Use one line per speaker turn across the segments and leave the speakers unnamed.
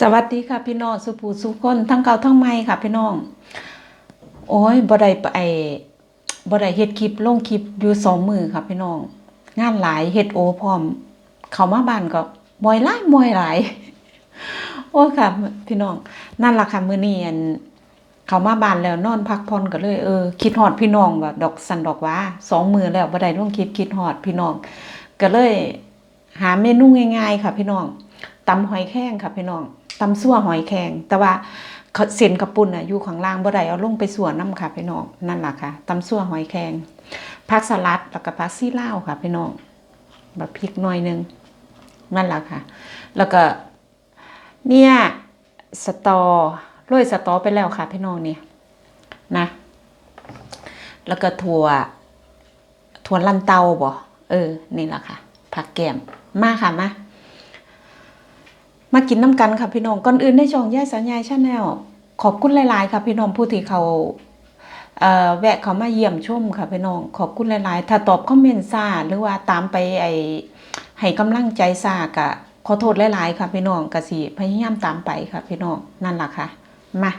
สวัสดีค่ะพี่น้องสุภูสุคนทั้งเก่าทั้งใหม่ค่ะพี่น้อง โอ้ยบ่ได้ไปบ่ได้เฮ็ดคลิปลงคลิปอยู่สองมือค่ะพี่น้อง งานหลายเฮ็ดโอพร้อม เข้ามาบ้านก็มอยหลายมอยหลาย โอ้ยค่ะ พี่น้อง นั่นล่ะค่ะมื้อนี้อันเข้ามาบ้านแล้วนอนพักผ่อนก็เลยเออคิดฮอดพี่น้องว่าดอกสันดอกว่าสองมือแล้วบ่ได้ลงคลิปคิดฮอดพี่น้อง ก็เลย หาเมนูง่ายๆ ค่ะพี่น้องตำหอยแครงค่ะพี่น้อง ตำซั่วหอยแครงแต่ว่าเส้นกระปุ่นอะอยู่ข้างล่างบ่ได้เอาลงไปส่วนน้ำค่ะพี่น้องนั่นล่ะค่ะตำซั่วหอยแครงผักสลัดแล้วก็ผักซี่ลาค่ะพี่น้องแบบพริกหน่อยหนึงนั่นล่ะค่ะ แล้วก็เนี่ยสตอโรยสตอไปแล้วค่ะพี่น้องเนี่ยนะ แล้วก็ถั่วถั่วลันเตาบ่เออนี่แหละค่ะผักแกมมาค่ะมา มากินน้ำกันค่ะพี่น้องก่อนอื่นในช่องย่ายสัญญาชาแนลขอบคุณหลาย ๆ ค่ะพี่น้องผู้ที่เขาเอ่อแวะเขามาเยี่ยมชมค่ะพี่น้องขอบคุณหลาย ๆ ถ้าตอบคอมเมนต์ซาหรือว่าตามไปไอให้กำลังใจซากะขอโทษหลาย ๆ ค่ะพี่น้องกะสิพยายามตามไปค่ะพี่น้องนั่นล่ะค่ะมา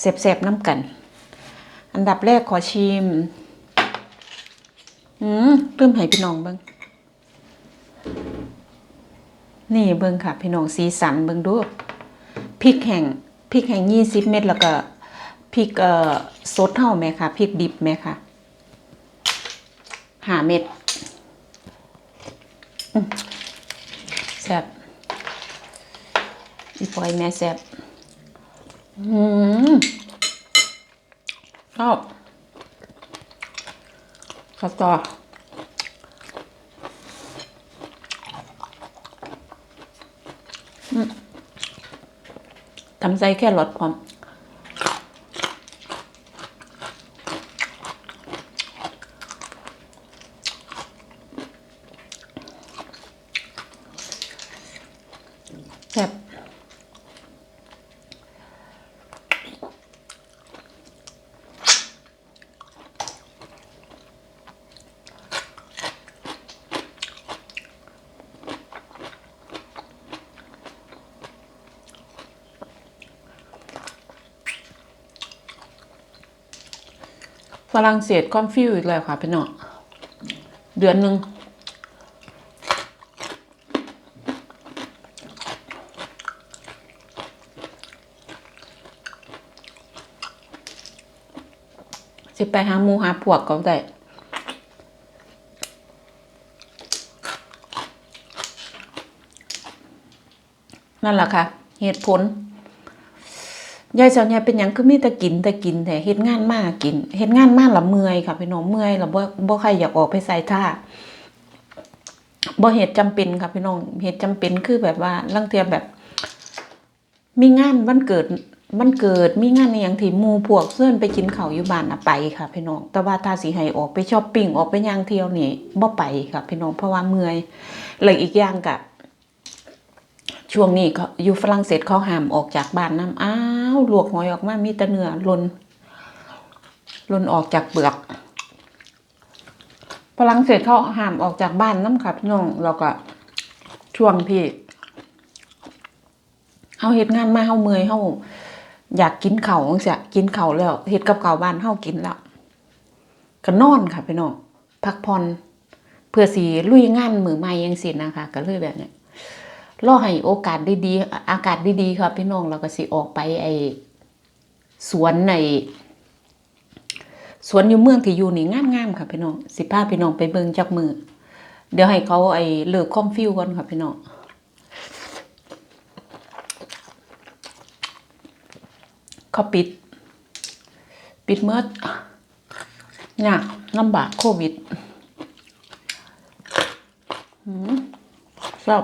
เสบๆน้ำกัน อันดับแรกขอชิมอืมเริ่มให้พี่น้องเบิ่ง นี่เบิ่งค่ะ พี่น้องสีสันเบิ่งดูพริกแห้งพริกแห้งยี่สิบเม็ดแล้วก็พริกเอ่อสดเท่าไหมค่ะพริกดิบไหมค่ะหาเม็ดแซ่บอีปอยแม่แซ่บอืมชอบข้าวต่อ ทำใจแค่ลดความ ฝรั่งเศสคอนฟิวอีกแล้วค่ะพี่น้องเดือนหนึ่งสิไปหาหมูหาพวกก็ได้นั่นแหละค่ะ เหตุผล ยายเจ้าเนี่ยเป็นหยังคือมีแต่กินแต่กินแต่เฮ็ดงานมากกินเฮ็ดงานมากละเมื่อยค่ะพี่น้องเมื่อยล้วบ่บ่ใครอยากออกไปใส่ท่าบ่เหตุจำเป็นค่ะพี่น้องเหตุจำเป็นคือแบบว่าลางเทื่อแบบ มีงานวันเกิดวันเกิดมีงานอย่างที่มูพวกเพื่อนไปกินเขาอยู่บ้านน่ะไปค่ะพี่น้องแต่ว่าถ้าสิให้ออกไปช้อปปิ้งออกไปย่างเที่ยวนี่บ่ไปค่ะพี่น้องเพราะว่าเมื่อยแล้วอีกอย่างก็ ช่วงนี้เขาอยู่ฝรั่งเศสเขาห้ามออกจากบ้านน้ำอ้าวลวกหอยออกมามีแต่เนื้อหลนหลนออกจากเปลือกฝรั่งเศสเขาห้ามออกจากบ้านน้ำค่ะพี่น้องเราก็ช่วงที่เฮาเฮ็ดงานมาเฮาเมื่อยเฮาอยากกินเข้าวจังซี่กินเข้าแล้วเฮ็ดกับเข้าบ้านเฮากินแล้วก็นอนค่ะพี่น้องพักผ่อนเพื่อสิลุยงานมือใหม่จังซี่นะคะก็เลยแบบเนี้ย รอให้โอกาสดีๆอากาศดีๆครับพี่น้องเราก็สิออกไปไอสวนในสวนอยู่เมืองที่อยู่นี่งามๆค่ะพี่น้องสิพาพี่น้องไปเบิ่งจักมือเดี๋ยวให้เขาไอเลิกคอมฟิวก่อนค่ะพี่น้องเขาปิด ปิดเมื่อยากลำบากโควิด อืมชอบ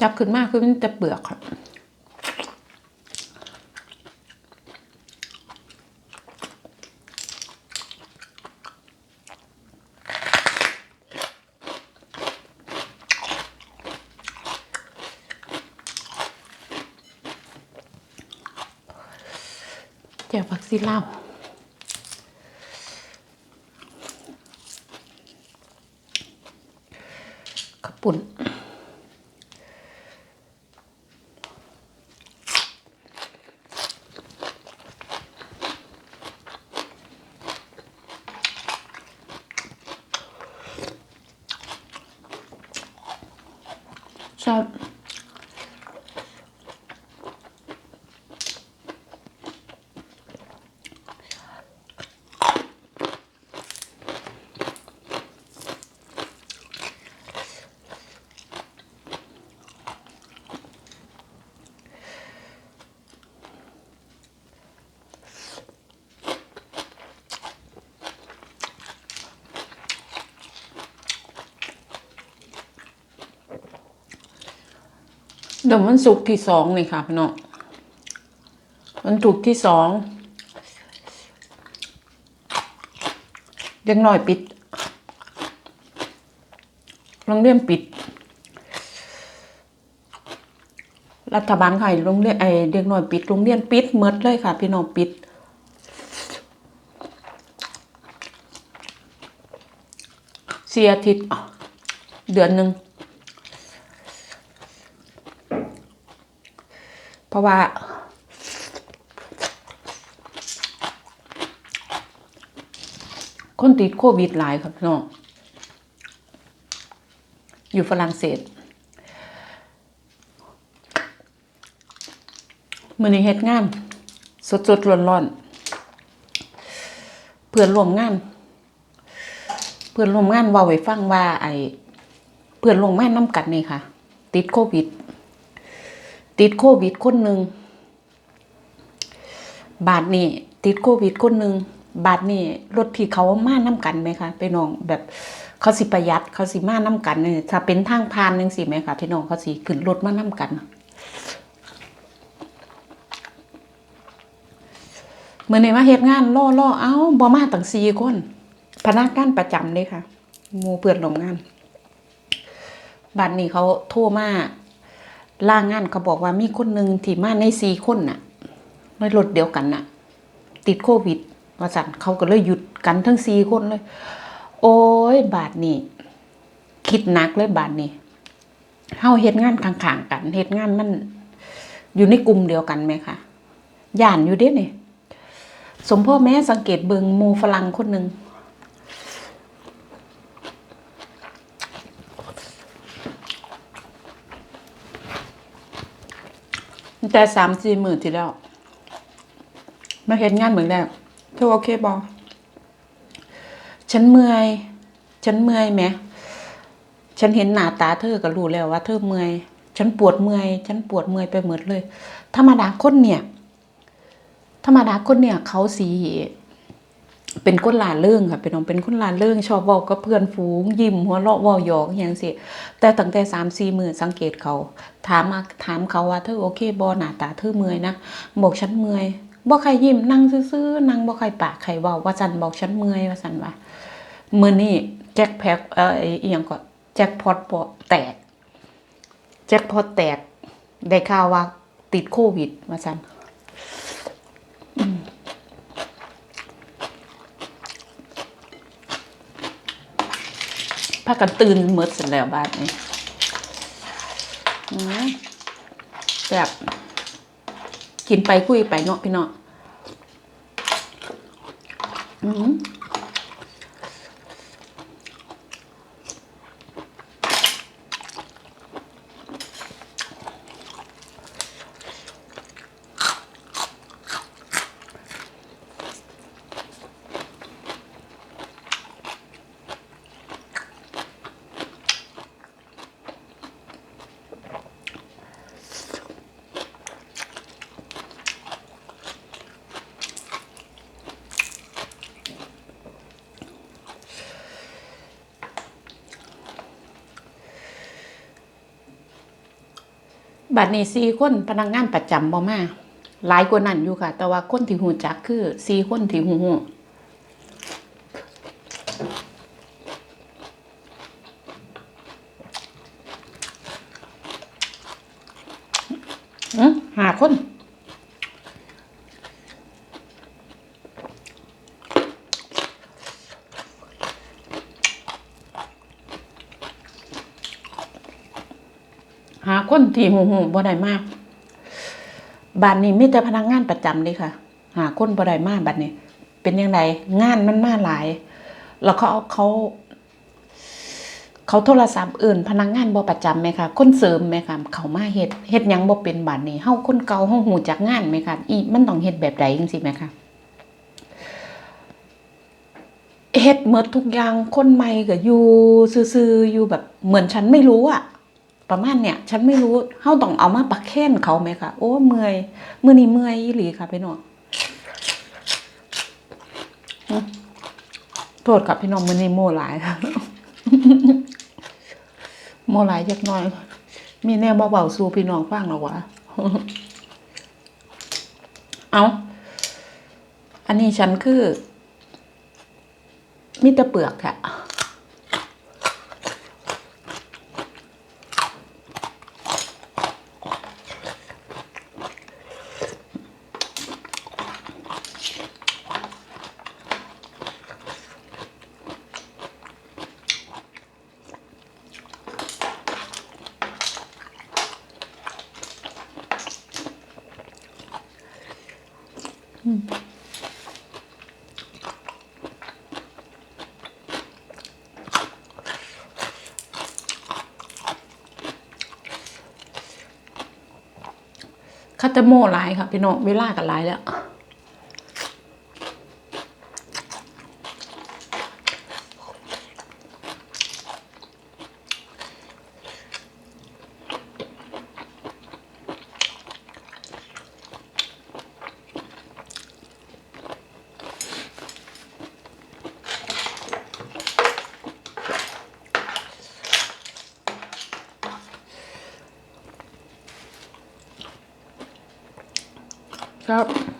จับขึ้นมากคือมันจะเปลือกค่ะเจียวผักซีเล่าขปุ่น ช เดี๋ยวมันสุกร์ที่สองนี่ค่ะพี่น้องมันสุกร์ที่สองเด็กน้อยปิดโรงเรียนปิด รัฐบาลไข่โรงเรียนไอเด็กหน้อยปิดโรงเรียนปิดหมดเลยค่ะ พี่น้องปิด เสียทิตย์อะเดือนหนึ่ง เพ ราะว่า คนติดโควิดหลายครับน้อง อยู่ฝรั่งเศสมือนี้เฮ็ดงาน สดสดร้อนร้อนๆเพื่อนร่วมงาน เพื่อนร่วมงานว่าไว้ฟังว่า ไอเพื่อนร่วมงานน้ำกันนี่ค่ะ ติดโควิด ติดโควิดคนหนึ่งบาทนี่ติดโควิดคนหนึ่งบาทนี่รถที่เขามาน้ำกันไหมคะพี่น้องแบบเขาสิประหยัด เขาสิมาน้ำกันเนี่ยถ้าเป็นทางพานนึงสิไหมคะพี่น้องเขาสิขึ้นรถมาน้ำกันเมื่อในมาเฮ็ดงานล่อล่อๆเอ้าบ่มาตั้งสี่คน พนักงานประจำเลยค่ะมูเพื่อนร่วมงานบาทนี้เขาโทรมา ล่างงานเขาบอกว่ามีคนหนึ่งที่มาในสี่คนน่ะในรถเดียวกันน่ะ ติดโควิดว่าสันเขาก็เลยหยุดกันทั้งสี่คนเลย โอ้ยบาทนี้คิดหนักเลยบาทนี้เฮาเฮ็ดงานข้างๆกันเฮ็ดงานมันอยู่ในกลุ่มเดียวกันไหมคะย่านอยู่เด้เนี่ยสมพ่อแม่สังเกตเบิงหมูฝรั่งคนหนึ่ง แต่สามสี่หมื่นที่แล้ว มาเห็นงานเหมือนแรกเธอโอเคบอฉันเมื่อย ฉันเมื่อยไหม ฉันเห็นหน้าตาเธอก็รู้แล้วว่าเธอเมื่อย ฉันปวดเมื่อย ฉันปวดเมื่อยไปหมดเลย ธรรมดาคนเนี่ย ธรรมดาคนเนี่ย เขาสี เป็นคนลาเรื่องค่ะเป็นน้องเป็นคนลาเรื่องชอบเว้ากับเพื่อนฝูงยิ้มหัวเราะเว้าหยอกอย่างสิแต่ตั้งแต่สามสี่หมือสังเกตเขา ถามมาถามเขาว่าเธอโอเคบอหนาตาเธอเมื่อยนะบอกฉันเมื่อยบ่ใครยิ้มนั่งซื่อๆนั่งบ่ใครปากใครว้าว่าฉันบอกฉันเมื่อยว่าฉันว่าเมื้อนี้แจ็คแพ็คเอ่ออียงก็แจ็คพอตปอแตกแจ็คพอตแตกได้ข่าวว่าติดโควิดว่าฉัน พากันตื่นเมดเสร็จแล้วบ้านนี้แบบกินไปคุยไปเนาะพี่เนาะอืม บัดนี้สี่คนพนักงานประจำบ่มาหลายกว่านั้นอยู่ค่ะ แต่ว่าคนที่หูจักคือสี่คนที่หูหูอื้อหาคน คน ที่หูหูบ่ได้มากบ้านนี้มีแต่พนักงานประจำเด้ค่ะ หาคนบ่ได้มากบัดนี้ เป็นยังไงงานมันมาหลาย แล้วเขาเอาเขาเขาโทรศัพท์อื่น พนักงานบ่ประจำไหมคะคนเสริมไหมคะเขามาเฮ็ดเฮ็ดยังบ่เป็นบัดนี้เฮาคนเก่าเฮาหูจักงานไหมคะอีมันต้องเฮ็ดแบบใดจังซี่ไหมคะเฮ็ดหมดทุกอย่างคนใหม่ก็อยู่ซื่อๆอยู่แบบเหมือนฉันไม่รู้อะ ประมาณเนี่ย ฉันไม่รู้เฮาต้องเอามาประเคนเขาไหมคะโอ้เมื่อยเมื้อนี้เมื่อยอีหลีค่ะพี่น้องโทษครับพี่น้องมื้อนี้โมหลายค่ะโมหลายจักน่อย มีแนวเบาๆสู่พี่น้องฟังแล้ววะเอาอันนี้ฉันคือมีแต่เปลือกค่ะ คาตโมหลายค่ะพี่น้องเวลากันหลายแล้ว ค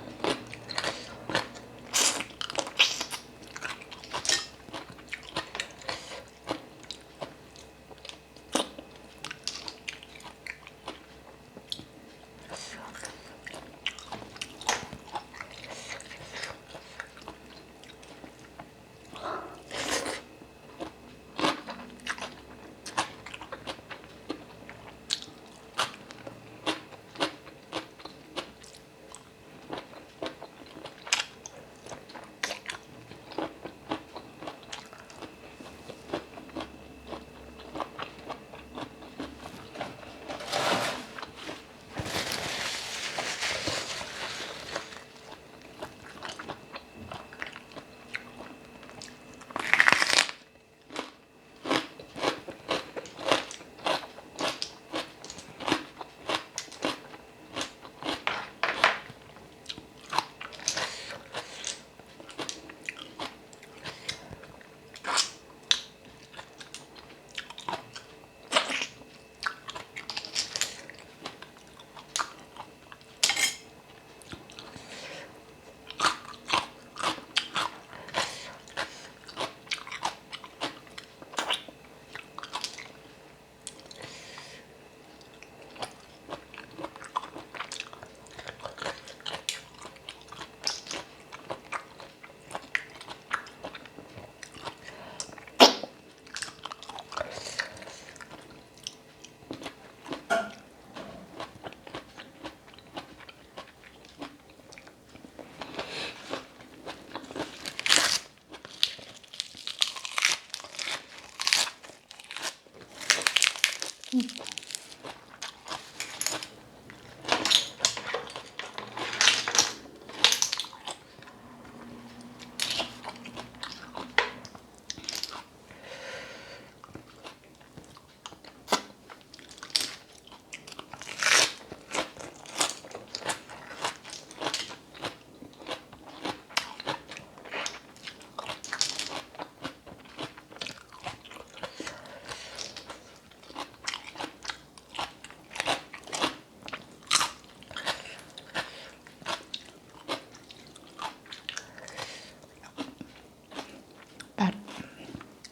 รั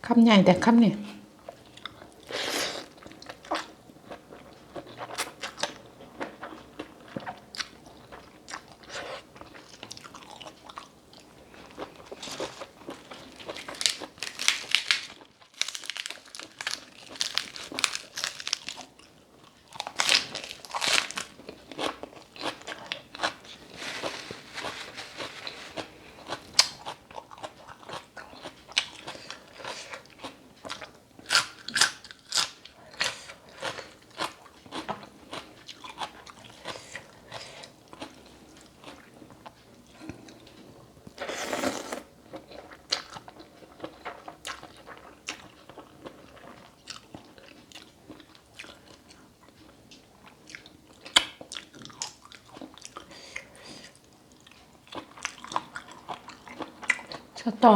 คำใหญ่แต่คำเนี่ย สตอ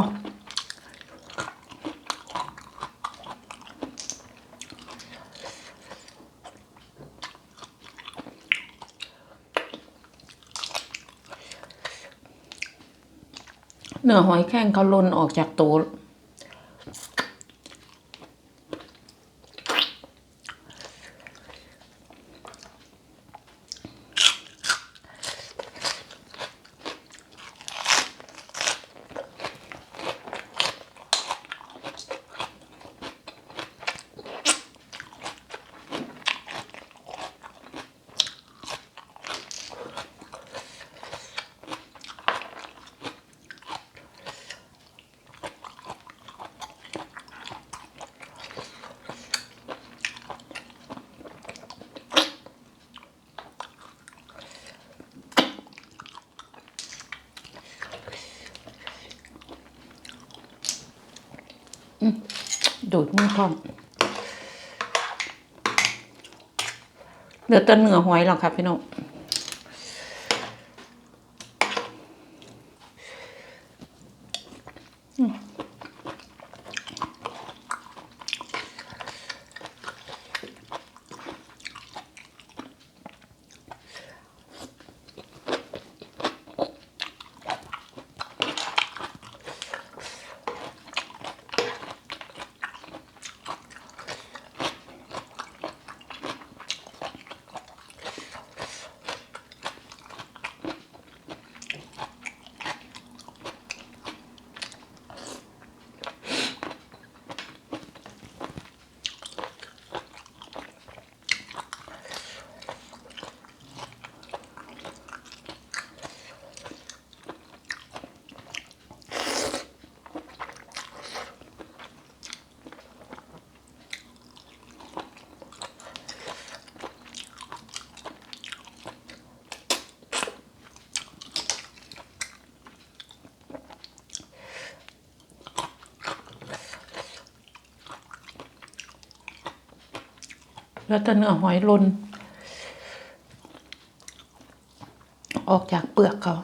เนื้อหอยแข้งเขาลนออกจากตัว ดูดมือพร้อมเหลือแต่เนื้อหอยหรอกครับพี่น้อง แล้วแต่เนื้อหอยลน ออกจากเปลือกเขา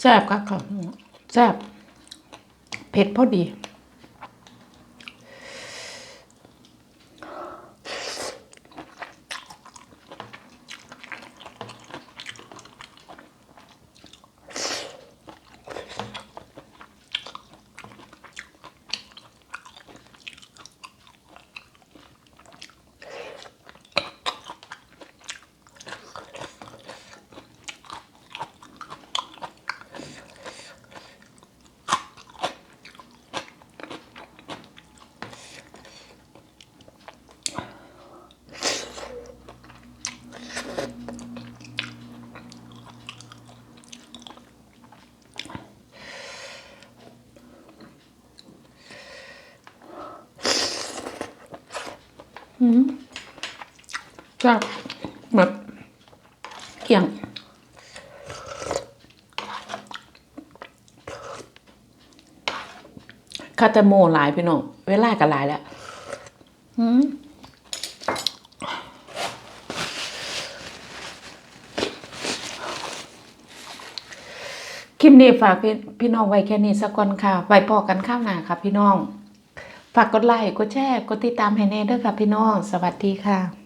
แซ่บครับครับแซ่บเผ็ดพอดี ก็แบบเกี่ยงคาตาโมหลายพี่น้องเวลาก็หลายแล้วอืมคลิปนี้ฝากพี่พี่น้องไว้แค่นี้สักก่อนค่ะ ไว้พอกันข้าวหน้าค่ะพี่น้อง ฝากกดไลค์ กดแชร์ กดติดตามให้แน่ด้วยค่ะพี่น้อง สวัสดีค่ะ